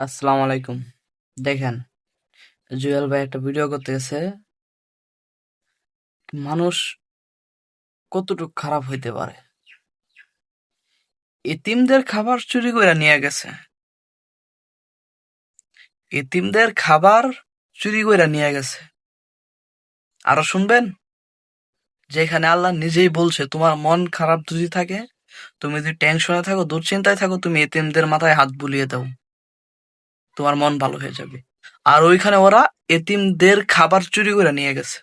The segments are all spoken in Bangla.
আসসালামু আলাইকুম। দেখেন, জুয়েল ভাই একটা ভিডিও করতে গেছে মানুষ কতটুকু খারাপ হইতে পারে? এতিমদের খাবার চুরি করে নিয়ে গেছে। এতিমদের খাবার চুরি করে নিয়ে গেছে। আরও শুনবেন? যেখানে আল্লাহ নিজেই বলছে, তোমার মন খারাপ যদি থাকে, তুমি যদি টেনশনে থাকো, দুশ্চিন্তায় থাকো, তুমি এতিমদের মাথায় হাত বুলিয়ে দাও। তোমার মন ভালো হয়ে যাবে। আর ওইখানে ওরা এতিমদের খাবার চুরি করে নিয়ে গেছে।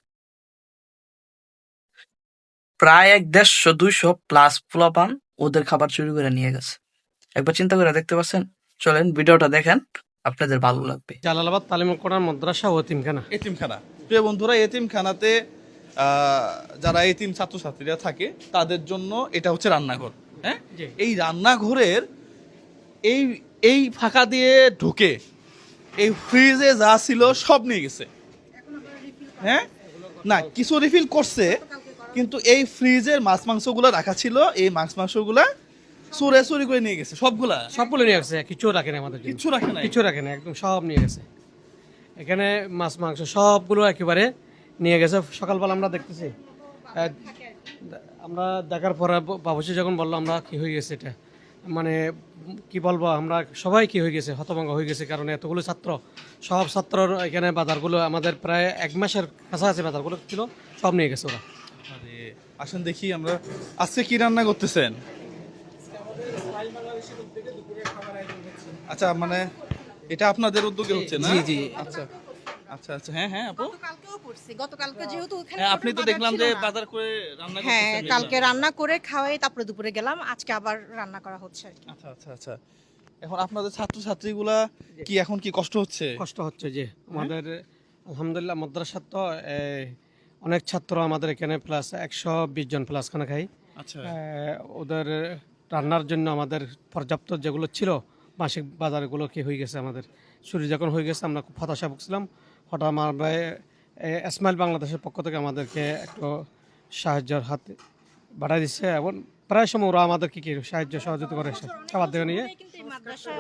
প্রায় এক দেড়শো দুইশো প্লাস পোলাপান ওদের খাবার চুরি করে নিয়ে গেছে। একবার চিন্তা করে দেখতে পাচ্ছেন? চলেন ভিডিওটা দেখেন আপনাদের ভালো লাগবে। জালালাবাদ তালিম কোরআন মাদ্রাসা ও এতিমখানা। এতিমখানা। প্রিয় বন্ধুরা এতিমখানাতে আহ, যারা এতিম ছাত্রছাত্রীরা থাকে তাদের জন্য এটা হচ্ছে রান্নাঘর হ্যাঁ? এই রান্নাঘরের এই এই ফাঁকা দিয়ে ঢুকে এই ফ্রিজে যা ছিল সব নিয়ে গেছে। হ্যাঁ? না কিছু রিফিল করছে কিন্তু এই ফ্রিজের মাছ মাংসগুলো রাখা ছিল এই মাছ মাংসগুলা চুরে চুরি করে নিয়ে গেছে সবগুলা। সবগুলো নিয়ে গেছে কিছু রাখে না আমাদের কিছু রাখে না কিছু রাখে না একদম সব নিয়ে গেছে। এখানে মাছ মাংস সবগুলো একেবারে নিয়ে গেছে। সকালবেলা আমরা দেখতেছি আমরা দেখার পরে বাবুসি যখন বলল আমরা কি হয়ে গেছে এটা? মানে কি বলব আমরা সবাই কি হয়ে গেছে হতভঙ্গ হয়ে গেছে কারণ এতগুলো ছাত্র সব ছাত্রর এখানে বাজারগুলো আমাদের প্রায় এক মাসের কাছাকাছি বাজারগুলো ছিল সব নিয়ে গেছে ওরা। আরে আসেন দেখি আমরা আজকে কি রান্না করতেছেন? আচ্ছা মানে এটা আপনাদের উদ্যোগে হচ্ছে না? জি, জি। আচ্ছা। আচ্ছা আচ্ছা হ্যাঁ হ্যাঁ আপু। করছি। গতকালকে যেহেতু ওখানে হ্যাঁ আপনি তো দেখলাম যে বাজার করে রান্না হ্যাঁ কালকে রান্না করে খাওয়াই তারপরে দুপুরে গেলাম আজকে আবার রান্না করা হচ্ছে আচ্ছা আচ্ছা আচ্ছা। এখন আপনাদের ছাত্রছাত্রীগুলা কি এখন কি কষ্ট হচ্ছে? কষ্ট হচ্ছে যে আমাদের আলহামদুলিল্লাহ মাদ্রাসার তো অনেক ছাত্র আমাদের এখানে প্লাস একশো বিশ জন প্লাস খানা খাই আচ্ছা। ওদের রান্নার জন্য আমাদের পর্যাপ্ত যেগুলো ছিল মাসিক বাজারগুলো কি হয়ে গেছে আমাদের? চুরি যখন হয়ে গেছে আমরা খুব হতাশা ভুগছিলাম। হঠাৎ আমার ইসমাইল বাংলাদেশের পক্ষ থেকে আমাদেরকে একটু সাহায্যের হাত বাড়াই দিচ্ছে এবং প্রায় সময় ওরা আমাদেরকে কি সাহায্য সহযোগিতা করে খাবার দেওয়া নিয়ে? কিন্তু এই মাদ্রাসার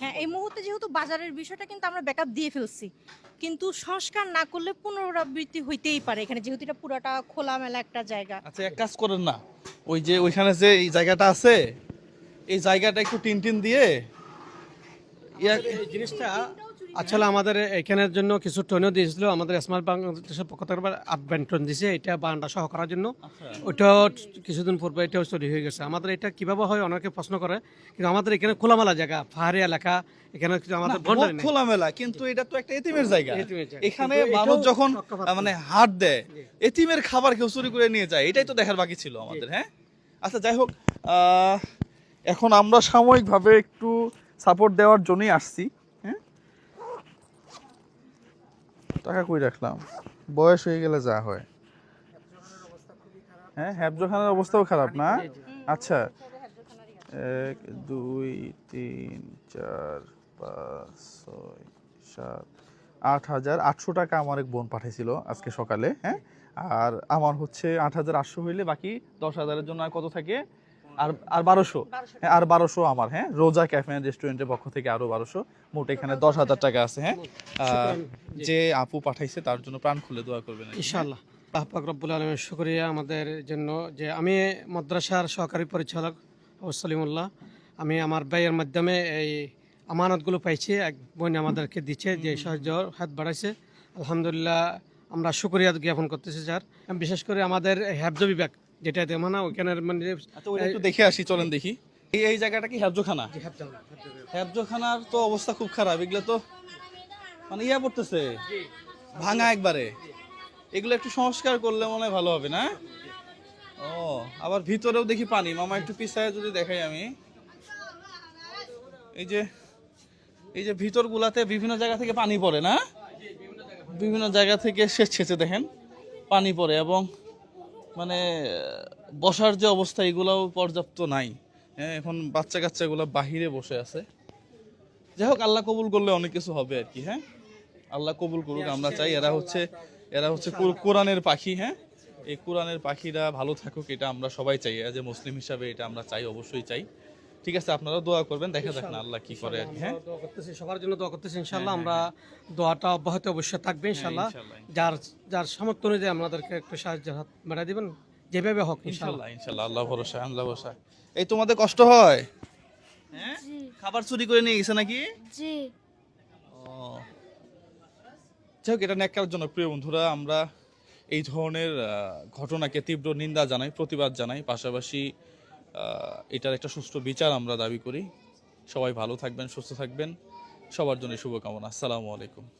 হ্যাঁ এই মুহূর্তে যেহেতু বাজারের বিষয়টা কিন্তু আমরা ব্যাকআপ দিয়ে ফেলছি। কিন্তু সংস্কার না করলে পুনরাবৃত্তি হইতেই পারে এখানে যেহেতু এটা পুরাটা খোলামেলা একটা জায়গা। আচ্ছা এক কাজ করেন না ওই যে ওইখানে যে এই জায়গাটা আছে এই জায়গাটা একটু টিন টিন দিয়ে ইয়া- এই জিনিসটা আসলে আমাদের এখানের জন্য কিছু টনও দিয়েছিল। আমাদের স্মার্ট বাংলাদেশের পক্ষ থেকে আবার আট ব্যান্টন দিয়েছে এটা বারান্দা সহ করার জন্য। ওইটাও কিছুদিন পূর্বে এটাও তৈরি হয়ে গেছে। আমাদের এটা কীভাবে হয় অনেকে প্রশ্ন করে কিন্তু আমাদের এখানে খোলামেলা জায়গা পাহাড়ি এলাকা এখানে আমাদের। খোলামেলা কিন্তু এটা তো একটা এতিমের জায়গা। এখানে মানুষ যখন মানে হাট দেয় এতিমের খাবার কেউ চুরি করে নিয়ে যায় এটাই তো দেখার বাকি ছিল আমাদের হ্যাঁ? আচ্ছা যাই হোক আহ, এখন আমরা সাময়িকভাবে একটু সাপোর্ট দেওয়ার জন্যই আসছি হ্যাঁ টাকা কই রাখলাম? বয়স হয়ে গেলে যা হয়। হ্যাঁ হ্যাবজোখানের অবস্থাও খারাপ না? আচ্ছা। এক দুই তিন চার পাঁচ ছয় সাত আট হাজার আটশো টাকা আমার এক বোন পাঠিয়েছিল আজকে সকালে হ্যাঁ? আর আমার হচ্ছে আট হাজার আটশো হইলে বাকি দশ হাজারের জন্য আর কত থাকে? আর আর বারোশো। হ্যাঁ আর বারোশো আমার হ্যাঁ। রোজা ক্যাফে রেস্টুরেন্টের পক্ষ থেকে আরও বারোশো। মোট এখানে দশ হাজার টাকা আছে হ্যাঁ। যে আপু পাঠাইছে তার জন্য প্রাণ খুলে দোয়া করবেন ইনশাল্লাহ কি, হ্যাঁ? ইনশাআল্লাহ। আল্লাহ পাক রব্বুল আলমের শুক্রিয়া আমাদের জন্য যে আমি মাদ্রাসার সহকারী পরিচালক সলিমুল্লাহ আমি আমার ব্যয়ের মাধ্যমে এই আমানতগুলো পাইছি। এক বোন আমাদেরকে দিচ্ছে যে সাহায্য হাত বাড়াইছে। আলহামদুলিল্লাহ আমরা শুক্রিয়া জ্ঞাপন করতেছি স্যার। বিশেষ করে আমাদের হ্যাবজ বিভাগ যেটা দেমানা ওইখানের মানে আচ্ছা একটু দেখে আসি, চলেন দেখি। এই জায়গাটা কি হ্যাবজোখানা হ্যাবজোখানার তো অবস্থা খুব খারাপ, এগুলো তো মানে ইয়া পড়তেছে, ভাঙা একবারে। এগুলো একটু সংস্কার করলে মনে হয় ভালো হবে, না? ও, আবার ভিতরেও দেখি পানি। মামা একটু পিছায় যদি দেখাই আমি। এই যে এই যে ভিতরগুলাতে বিভিন্ন জায়গা থেকে পানি পড়ে, না? বিভিন্ন জায়গা থেকে শেষ ছেঁচে দেখেন, পানি পড়ে এবং মানে বসার যে অবস্থা, এগুলাও পর্যাপ্ত নাই। হ্যাঁ এখন বাচ্চা কাচ্চাগুলো বাহিরে বসে আছে। যাই হোক, আল্লাহ কবুল করলে অনেক কিছু হবে আর কি হ্যাঁ? আল্লাহ কবুল করুক, আমরা চাই এরা হচ্ছে এরা হচ্ছে কোর- কোরআনের পাখি হ্যাঁ? এই কোরআনের পাখিরা ভালো থাকুক, এটা আমরা সবাই চাই। এজ এ মুসলিম হিসাবে এটা আমরা চাই, অবশ্যই চাই। ঠিক আছে আপনারা দোয়া করবেন দেখা যাক না আল্লাহ কি করে আর কি, হ্যাঁ? দোয়া করতেছি সবার জন্য দোয়া করতেছি ইনশাল্লাহ আমরা দোয়াটা অব্যাহত অবশ্যই থাকবে ইনশাল্লাহ। ইনশাল্লাহ, যার যার সামর্থ্য অনুযায়ী আমাদেরকে একটু সাহায্যের হাত বাড়াই দিবেন যেভাবে হোক ইনশাল্লাহ। ইনশাল্লাহ ইনশাল্লাহ আল্লাহ ভরসা আল্লাহ ভরসা। এই তোমাদের কষ্ট হয়? হ্যাঁ? খাবার চুরি করে নিয়ে গেছে নাকি? জি। ও। যাই হোক এটা ন্যাক্কার জন্য প্রিয় বন্ধুরা আমরা এই ধরনের ঘটনাকে তীব্র নিন্দা জানাই প্রতিবাদ জানাই পাশাপাশি এটার একটা সুষ্ঠু বিচার আমরা দাবি করি। সবাই ভালো থাকবেন, সুস্থ থাকবেন। সবার জন্য শুভকামনা। আসসালামু আলাইকুম।